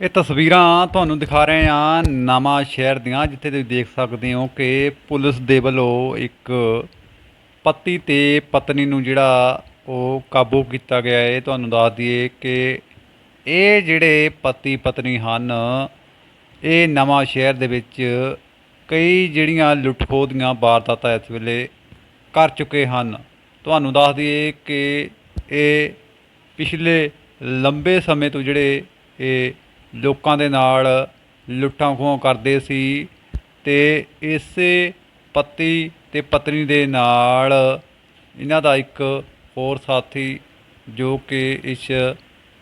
ਇਹ ਤਸਵੀਰਾਂ ਤੁਹਾਨੂੰ ਦਿਖਾ ਰਹੇ ਹਾਂ ਨਵਾਂ ਸ਼ਹਿਰ ਦੀਆਂ, ਜਿੱਥੇ ਤੁਸੀਂ ਦੇਖ ਸਕਦੇ ਹੋ ਕਿ ਪੁਲਿਸ ਦੇ ਵੱਲੋਂ ਇੱਕ ਪਤੀ ਤੇ ਪਤਨੀ ਨੂੰ ਜਿਹੜਾ ਉਹ ਕਾਬੂ ਕੀਤਾ ਗਿਆ ਹੈ। ਤੁਹਾਨੂੰ ਦੱਸ ਦਈਏ ਕਿ ਇਹ ਜਿਹੜੇ ਪਤੀ ਪਤਨੀ ਹਨ, ਇਹ ਨਵਾਂ ਸ਼ਹਿਰ ਦੇ ਵਿੱਚ ਕਈ ਜਿਹੜੀਆਂ ਲੁੱਟਖੋ ਦੀਆਂ ਵਾਰਦਾਤਾਂ ਇਸ ਵੇਲੇ ਕਰ ਚੁੱਕੇ ਹਨ। ਤੁਹਾਨੂੰ ਦੱਸ ਦਈਏ ਕਿ ਇਹ ਪਿਛਲੇ ਲੰਬੇ ਸਮੇਂ ਤੋਂ ਜਿਹੜੇ ਇਹ ਲੋਕਾਂ ਦੇ ਨਾਲ ਲੁੱਟਾਂ ਖੋਹਾਂ ਕਰਦੇ ਸੀ ਤੇ ਇਸੇ ਪਤੀ ਤੇ ਪਤਨੀ ਦੇ ਨਾਲ ਇਹਨਾਂ ਦਾ ਇੱਕ ਹੋਰ ਸਾਥੀ ਜੋ ਕਿ ਇਸ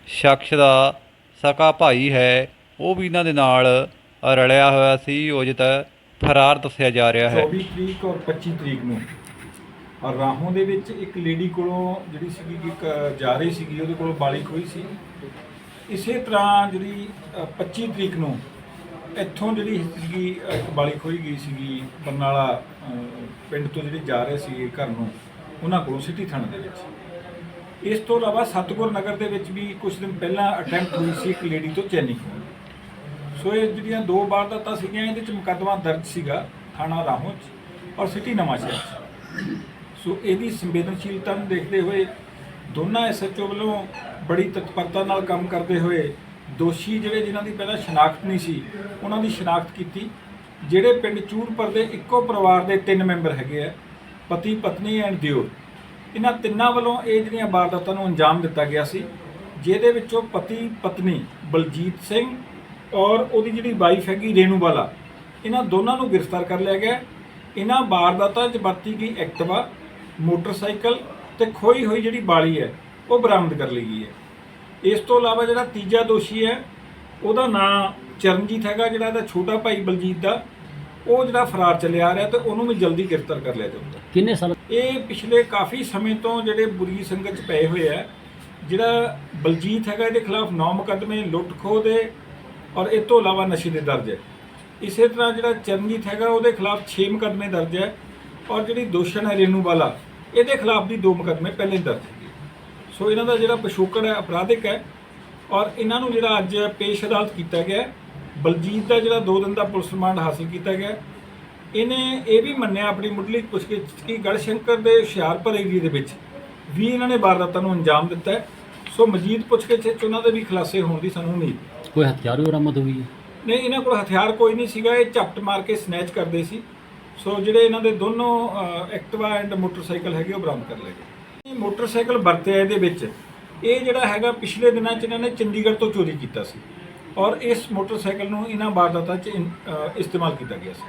ਸ਼ਖਸ ਦਾ ਸਕਾ ਭਾਈ ਹੈ, ਉਹ ਵੀ ਇਹਨਾਂ ਦੇ ਨਾਲ ਰਲਿਆ ਹੋਇਆ ਸੀ, ਉਹ ਜਿੱਤ ਫਰਾਰ ਦੱਸਿਆ ਜਾ ਰਿਹਾ ਹੈ। 24 ਤਰੀਕ ਔਰ 25 ਤਰੀਕ ਨੂੰ। ਰਾਹੋਂ ਦੇ ਵਿੱਚ ਇੱਕ ਲੇਡੀ ਕੋਲੋਂ ਜਿਹੜੀ ਸੀਗੀ, ਇੱਕ ਜਾ ਰਹੀ ਸੀਗੀ, ਉਹਦੇ ਕੋਲੋਂ ਬਾਲੀ ਖੋਈ ਸੀ। ਇਸੇ ਤਰ੍ਹਾਂ ਜਿਹੜੀ ਅ, 25 ਤਰੀਕ ਨੂੰ ਇੱਥੋਂ ਜਿਹੜੀ ਸੀਗੀ ਅ, ਇੱਕ ਬਾਲੀ ਖੋਈ ਗਈ ਸੀਗੀ ਬਰਨਾਲਾ ਅ, ਪਿੰਡ ਤੋਂ ਜਿਹੜੇ ਜਾ ਰਹੇ ਸੀਗੇ ਘਰ ਨੂੰ ਉਹਨਾਂ ਕੋਲੋਂ ਸਿਟੀ ਥਾਣੇ ਦੇ ਵਿੱਚ ਇਸ ਤੋਂ ਇਲਾਵਾ ਸਤਗੁਰ ਨਗਰ ਦੇ ਵਿੱਚ ਵੀ ਕੁਝ ਦਿਨ ਪਹਿਲਾਂ ਅਟੈਂਪਟ ਹੋਈ ਸੀ ਇੱਕ ਲੇਡੀ ਤੋਂ ਚੈਨੀ ਖੋਹਣ ਦੀ। ਸੋ ਇਹ ਜਿਹੜੀਆਂ ਦੋ ਵਾਰਦਾਤਾਂ ਸੀਗੀਆਂ ਇਹਦੇ ਚ ਮੁਕੱਦਮਾ ਦਰਜ ਸੀਗਾ ਥਾਣਾ ਰਾਹੋਂ ਚ ਔਰ ਸਿਟੀ ਨਵਾਂ ਸ਼ਹਿਰ ਚ ਸੋ ਇਹਦੀ ਸੰਵੇਦਨਸ਼ੀਲਤਾ ਨੂੰ ਦੇਖਦੇ ਹੋਏ ਦੋਨਾਂ ਐਸਐਚਓ ਵੱਲੋਂ ਬੜੀ ਤਤਪਰਤਾ ਨਾਲ ਕੰਮ ਕਰਦੇ ਹੋਏ ਦੋਸ਼ੀ ਜਿਹੜੇ ਜਿਨ੍ਹਾਂ ਦੀ ਪਹਿਲਾਂ ਸ਼ਨਾਖਤ ਨਹੀਂ ਸੀ, ਉਹਨਾਂ ਦੀ ਸ਼ਨਾਖਤ ਕੀਤੀ। ਜਿਹੜੇ ਪਿੰਡ ਚੂਰਪੁਰ ਦੇ ਇੱਕੋ ਪਰਿਵਾਰ ਦੇ ਤਿੰਨ ਮੈਂਬਰ ਹੈਗੇ ਆ, ਪਤੀ, ਪਤਨੀ ਐਂਡ ਦਿਓਰ। ਇਹਨਾਂ ਤਿੰਨਾਂ ਵੱਲੋਂ ਇਹ ਜਿਹੜੀਆਂ ਵਾਰਦਾਤਾਂ ਨੂੰ ਅੰਜਾਮ ਦਿੱਤਾ ਗਿਆ ਸੀ, ਜਿਹਦੇ ਵਿੱਚੋਂ ਪਤੀ, ਪਤਨੀ ਬਲਜੀਤ ਸਿੰਘ ਔਰ ਉਹਦੀ ਜਿਹੜੀ ਵਾਈਫ ਹੈਗੀ ਰੇਣੂ ਵਾਲਾ ਇਹਨਾਂ ਦੋਨਾਂ ਨੂੰ ਗ੍ਰਿਫਤਾਰ ਕਰ ਲਿਆ ਗਿਆ। ਇਹਨਾਂ ਵਾਰਦਾਤਾਂ 'ਚ ਵਰਤੀ ਗਈ ਐਕਟਿਵਾ, ਮੋਟਰਸਾਈਕਲ ਤੇ ਖੋਈ ਹੋਈ ਜਿਹੜੀ ਬਾਲੀ ਹੈ ਉਹ ਬਰਾਮਦ ਕਰ ਲਈ ਗਈ ਹੈ। ਇਸ ਤੋਂ ਇਲਾਵਾ ਜਿਹੜਾ ਤੀਜਾ ਦੋਸ਼ੀ ਹੈ ਉਹਦਾ ਨਾਂ ਚਰਨਜੀਤ ਹੈਗਾ ਜਿਹੜਾ ਇਹਦਾ ਛੋਟਾ ਭਾਈ ਬਲਜੀਤ ਦਾ ਉਹ ਜਿਹੜਾ ਫਰਾਰ ਚੱਲਿਆ ਆ ਰਿਹਾ ਤੇ ਉਹਨੂੰ ਵੀ ਜਲਦੀ ਗ੍ਰਿਫਤਾਰ ਕਰ ਲਿਆ ਜਾਊਗਾ। ਕਿੰਨੇ ਸਾਲ? ਇਹ ਪਿਛਲੇ ਕਾਫੀ ਸਮੇਂ ਤੋਂ ਜਿਹੜੇ ਬੁਰੀ ਸੰਗਤ ਚ ਪਏ ਹੋਏ ਆ ਜਿਹੜਾ ਬਲਜੀਤ ਹੈਗਾ ਇਹਦੇ ਖਿਲਾਫ 9 ਮੁਕੱਦਮੇ ਲੁੱਟ ਖੋਹ ਦੇ ਔਰ ਇਹ ਤੋਂ ਇਲਾਵਾ ਨਸ਼ੇ ਦੇ ਦਰਜ ਹੈ। ਇਸੇ ਤਰ੍ਹਾਂ ਜਿਹੜਾ ਚਰਨਜੀਤ ਹੈਗਾ ਉਹਦੇ ਖਿਲਾਫ 6 ਮੁਕੱਦਮੇ ਦਰਜ ਹੈ ਔਰ ਜਿਹੜੀ ਦੋਸ਼ਣ ਹੈ ਰੇਨੂ ਵਾਲਾ ਇਹਦੇ ਖਿਲਾਫ ਵੀ 2 ਮੁਕੱਦਮੇ ਪਹਿਲੇ ਹੀ ਦਰਜ ਸੋ ਇਹਨਾਂ ਦਾ ਜਿਹੜਾ ਪਿਛੋਕੜ ਹੈ ਅਪਰਾਧਿਕ ਹੈ ਔਰ ਇਹਨਾਂ ਨੂੰ ਜਿਹੜਾ ਅੱਜ ਪੇਸ਼ ਅਦਾਲਤ ਕੀਤਾ ਗਿਆ ਬਲਜੀਤ ਦਾ ਜਿਹੜਾ 2 ਦਿਨ ਦਾ ਪੁਲਿਸ ਰਿਮਾਂਡ ਹਾਸਲ ਕੀਤਾ ਗਿਆ। ਇਹਨੇ ਇਹ ਵੀ ਮੰਨਿਆ ਆਪਣੀ ਮੁੱਢਲੀ ਪੁੱਛਗਿੱਛ ਕਿ ਗੜਸ਼ੰਕਰ ਦੇ ਹੁਸ਼ਿਆਰਪੁਰ ਏਰੀਏ ਦੇ ਵਿੱਚ ਵੀ ਇਹਨਾਂ ਨੇ ਵਾਰਦਾਤਾਂ ਨੂੰ ਅੰਜਾਮ ਦਿੱਤਾ ਹੈ। ਸੋ ਮਜੀਦ ਪੁੱਛਗਿੱਛ ਵਿੱਚ ਉਹਨਾਂ ਦੇ ਵੀ ਖੁਲਾਸੇ ਹੋਣ ਦੀ ਸਾਨੂੰ ਉਮੀਦ। ਕੋਈ ਹਥਿਆਰ ਵੀ ਬਰਾਮਦ ਹੋਈ ਹੈ? ਨਹੀਂ ਇਹਨਾਂ ਕੋਲ ਹਥਿਆਰ ਕੋਈ ਨਹੀਂ ਸੀਗਾ। ਇਹ ਝਪਟ ਮਾਰ ਕੇ ਸਨੈਚ ਕਰਦੇ ਸੀ। ਸੋ ਜਿਹੜੇ ਇਹਨਾਂ ਦੇ ਦੋਨੋਂ ਅ, ਐਕਟਿਵਾ ਐਂਡ ਮੋਟਰਸਾਈਕਲ ਹੈਗੇ ਉਹ ਬਰਾਮਦ ਕਰ ਲਏ ਗਏ। ਇਹ ਮੋਟਰਸਾਈਕਲ ਵਰਤਿਆ ਇਹਦੇ ਵਿੱਚ। ਇਹ ਜਿਹੜਾ ਹੈਗਾ ਪਿਛਲੇ ਦਿਨਾਂ 'ਚ ਇਹਨਾਂ ਨੇ ਚੰਡੀਗੜ੍ਹ ਤੋਂ ਚੋਰੀ ਕੀਤਾ ਸੀ। ਔਰ ਇਸ ਮੋਟਰਸਾਈਕਲ ਨੂੰ ਇਹਨਾਂ ਵਾਰਦਾਤਾਂ 'ਚ ਇਸਤੇਮਾਲ ਕੀਤਾ ਗਿਆ ਸੀ।